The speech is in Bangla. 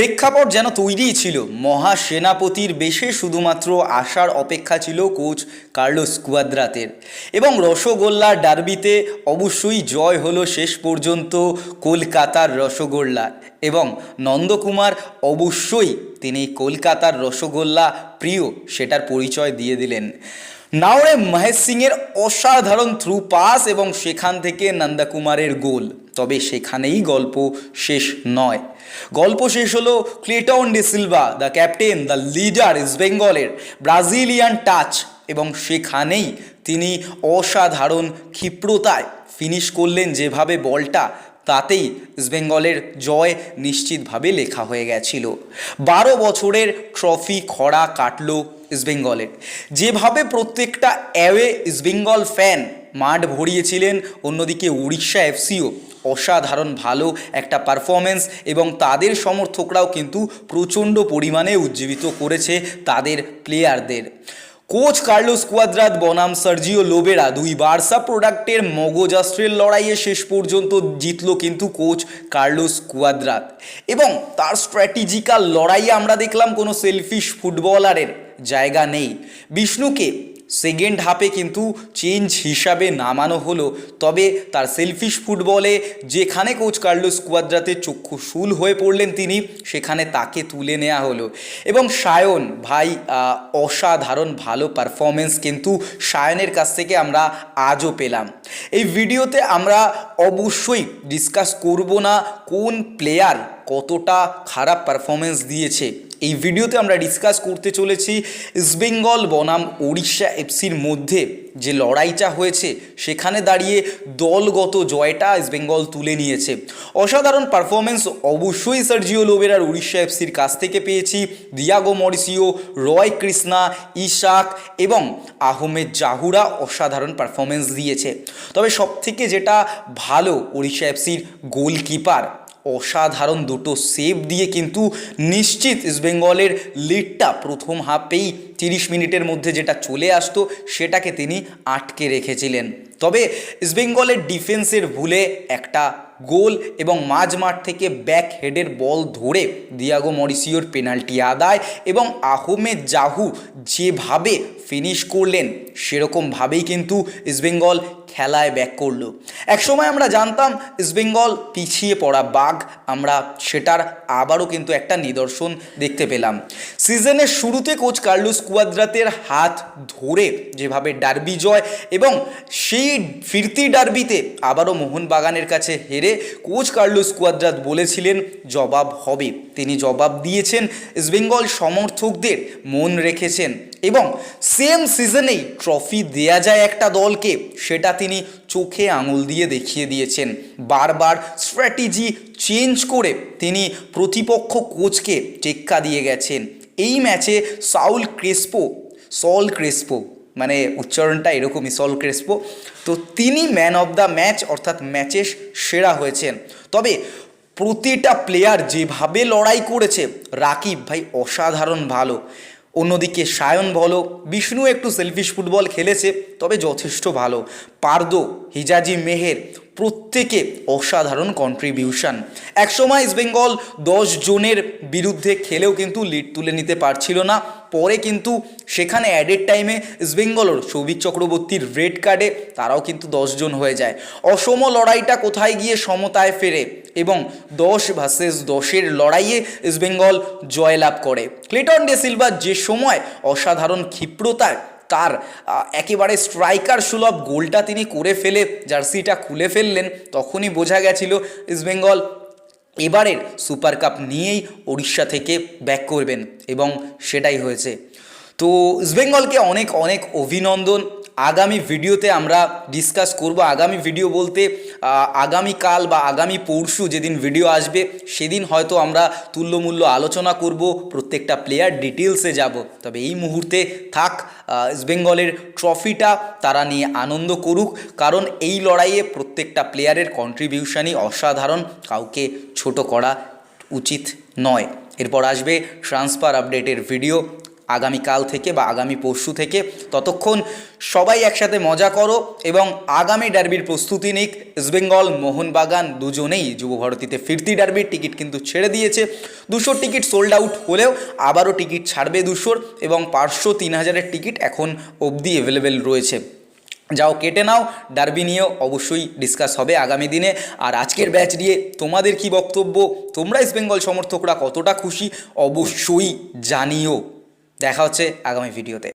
প্রেক্ষাপট যেন তৈরিই ছিল। মহাসেনাপতির বেশে শুধুমাত্র আসার অপেক্ষা ছিল কোচ কার্লোস কুয়াদ্রাতের। এবং রসগোল্লার ডার্বিতে অবশ্যই জয় হলো শেষ পর্যন্ত কলকাতার রসগোল্লার এবং নন্দকুমার অবশ্যই তিনি কলকাতার রসগোল্লা প্রিয়, সেটার পরিচয় দিয়ে দিলেন। নাওড়ে মহেশ সিংয়ের অসাধারণ থ্রু পাস এবং সেখান থেকে নন্দকুমারের গোল। তবে সেখানেই গল্প শেষ নয়। গল্প শেষ হলো Clayton de Silva, the captain, the leader east বেঙ্গলের ব্রাজিলিয়ান টাচ এবং সেখানেই তিনি অসাধারণ ক্ষিপ্রতায় ফিনিশ করলেন যেভাবে বলটা, তাতেই ইস্টবেঙ্গলের জয় নিশ্চিতভাবে লেখা হয়ে গেছিল। বারো বছরের ট্রফি খরা কাটলো ইস্টবেঙ্গলের যেভাবে প্রত্যেকটা অ্যাওয়ে ইস্টবেঙ্গল ফ্যান মাঠ ভরিয়েছিলেন, অন্যদিকে উড়িষ্যা এফসিও অসাধারণ ভালো একটা পারফরমেন্স এবং তাদের সমর্থকরাও কিন্তু প্রচণ্ড পরিমাণে উজ্জীবিত করেছে তাদের প্লেয়ারদের কোচ কার্লোস কুয়াদ্রাত বনাম সার্জিও লোবেরা দুই বার্সা প্রোডাক্টের মগজাস্ত্রের লড়াইয়ে শেষ পর্যন্ত জিতলো কিন্তু কোচ কার্লোস কুয়াদ্রাত। এবং তার স্ট্র্যাটেজিক্যাল লড়াইয়ে আমরা দেখলাম কোনো সেলফিশ ফুটবলারের জায়গা নেই। বিষ্ণুকে সেকেন্ড হাফে কিন্তু চেঞ্জ হিসাবে নামানো হলো। তবে তার সেলফিশ ফুটবলে যেখানে কোচ কার্লোস কুয়াদ্রাতে চক্ষু শুল হয়ে পড়লেন তিনি, সেখানে তাকে তুলে নেওয়া হলো। এবং সায়ন, ভাই অসাধারণ ভালো পারফরমেন্স কিন্তু সায়নের কাছ থেকে আমরা আজও পেলাম। এই ভিডিওতে আমরা অবশ্যই ডিসকাস করব না কোন প্লেয়ার কতটা খারাপ পারফরমেন্স দিয়েছে। এই ভিডিওতে আমরা ডিসকাস করতে চলেছি ইস্টবেঙ্গল বনাম ওড়িশা এফসির মধ্যে যে লড়াইটা হয়েছে, সেখানে দাঁড়িয়ে দলগত জয়টা ইস্টবেঙ্গল তুলে নিয়েছে। অসাধারণ পারফরমেন্স অবশ্যই সার্জিও লোবেরার উড়িষ্যা এফসির কাছ থেকে পেয়েছি। Diego Mauricio Roy Krishna Isaac এবং আহমেদ জাহুরা অসাধারণ পারফরমেন্স দিয়েছে। তবে সবথেকে যেটা ভালো উড়িষ্যা এফসির গোলকিপার অসাধারণ দুটো সেভ দিয়ে কিন্তু নিশ্চিত ইস্টবেঙ্গলের লিডটা প্রথম হাফেই তিরিশ মিনিটের মধ্যে যেটা চলে আসতো, সেটাকে তিনি আটকে রেখেছিলেন। তবে ইস্টবেঙ্গলের ডিফেন্সের ভুলে একটা গোল এবং মাঝ মাঠ থেকে ব্যাক হেডের বল ধরে দিয়াগো মরিসিওর পেনাল্টি আদায় এবং আহমেদ জাহু যেভাবে ফিনিশ করলেন, সেরকমভাবেই কিন্তু ইস্টবেঙ্গল খেলায় ব্যাক করল। একসময় আমরা জানতাম ইস্টবেঙ্গল পিছিয়ে পড়া বাঘ, আমরা সেটার আবারও কিন্তু একটা নিদর্শন দেখতে পেলাম। সিজনের শুরুতে কোচ কার্লুস কুয়াদ্রাতের হাত ধরে যেভাবে ডার্বি জয় এবং সেই ফিরতি ডার্বিতে আবারও মোহনবাগানের কাছে হেরে কোচ কার্লুস কুয়াদ্রাত বলেছিলেন, জবাব হবে। তিনি জবাব দিয়েছেন, ইস্টবেঙ্গল সমর্থকদের মন রেখেছেন। এবং সেম সিজনেই ট্রফি দেয়া যায় একটা দলকে, সেটা তিনি চোখে আঙুল দিয়ে দেখিয়ে দিয়েছেন। বারবার স্ট্র্যাটেজি চেঞ্জ করে তিনি প্রতিপক্ষ কোচকে টেক্কা দিয়ে গেছেন। এই ম্যাচে সাউল ক্রেসপো, সল ক্রেসপো মানে উচ্চারণটা এরকমই সল ক্রেসপো তো তিনি ম্যান অফ দ্য ম্যাচ অর্থাৎ ম্যাচের সেরা হয়েছেন। তবে প্রতিটা প্লেয়ার যেভাবে লড়াই করেছে, রাকিব ভাই অসাধারণ ভালো। অন্যদিকে সায়ন বলো, বিষ্ণু একটু সেলফিশ ফুটবল খেলেছে, তবে যথেষ্ট ভালো। পারদো, হিজাজি মেহের, প্রত্যেকে অসাধারণ কন্ট্রিবিউশন একসময় ইস্টবেঙ্গল দশ জনের বিরুদ্ধে খেলেও কিন্তু লিড তুলে নিতে পারছিল না। পরে কিন্তু সেখানে অ্যাডেড টাইমে ইস্টবেঙ্গলর সৌভিক চক্রবর্তীর রেড কার্ডে তারাও কিন্তু জন হয়ে যায়। অসম লড়াইটা কোথায় গিয়ে সমতায় ফেরে এবং দশ ভার্সেস দশের লড়াইয়ে ইস্টবেঙ্গল জয়লাভ করে? ক্লেটন ডে সিলভা যে সময় অসাধারণ ক্ষিপ্রতায় তার একেবারে স্ট্রাইকার সুলভ গোলটা তিনি করে ফেলে, জার্সিটা খুলে ফেললেন, তখনই বোঝা গেছিল ইস্টবেঙ্গল এবারের সুপার কাপ নিয়েই উড়িষ্যা থেকে ব্যাক করবেন এবং সেটাই হয়েছে। তো ইস্টবেঙ্গলকে অনেক অনেক অভিনন্দন। আগামী ভিডিওতে আমরা ডিসকাস করব। আগামী ভিডিও বলতে আহ, আগামীকাল বা আগামী পরশু যেদিন ভিডিও আসবে সেদিন হয়তো আমরা তুল্যমূল্য আলোচনা করব প্রত্যেকটা প্লেয়ার ডিটেলসে যাব। তবে এই মুহূর্তে থাক ইস্টবেঙ্গলের ট্রফিটা তারা নিয়ে আনন্দ করুক। কারণ এই লড়াইয়ে প্রত্যেকটা প্লেয়ারের কন্ট্রিবিউশনই অসাধারণ, কাউকে ছোট করা উচিত নয়। এরপর আসবে ট্রান্সফার আপডেটের ভিডিও আগামীকাল থেকে বা আগামী পরশু থেকে ততক্ষণ সবাই একসাথে মজা করো এবং আগামী ডার্বির প্রস্তুতি নিক। ইস্টবেঙ্গল মোহনবাগান দুজনেই যুব ভারতীতে ফিরতি ডার্বির টিকিট কিন্তু ছেড়ে দিয়েছে। দুশোর টিকিট সোল্ড আউট হলেও আবারও টিকিট ছাড়বে দুশোর এবং পাঁচশো তিন হাজারের টিকিট এখন অবধি অ্যাভেলেবেল রয়েছে। যাও, কেটে নাও, ডার্বি নিয়েও অবশ্যই ডিসকাস হবে আগামী দিনে। আর আজকের ব্যাচ নিয়ে তোমাদের কি বক্তব্য? তোমরা ইস্ট বেঙ্গল সমর্থকরা কতটা খুশি? অবশ্যই জানিও। দেখা হচ্ছে আগামী ভিডিওতে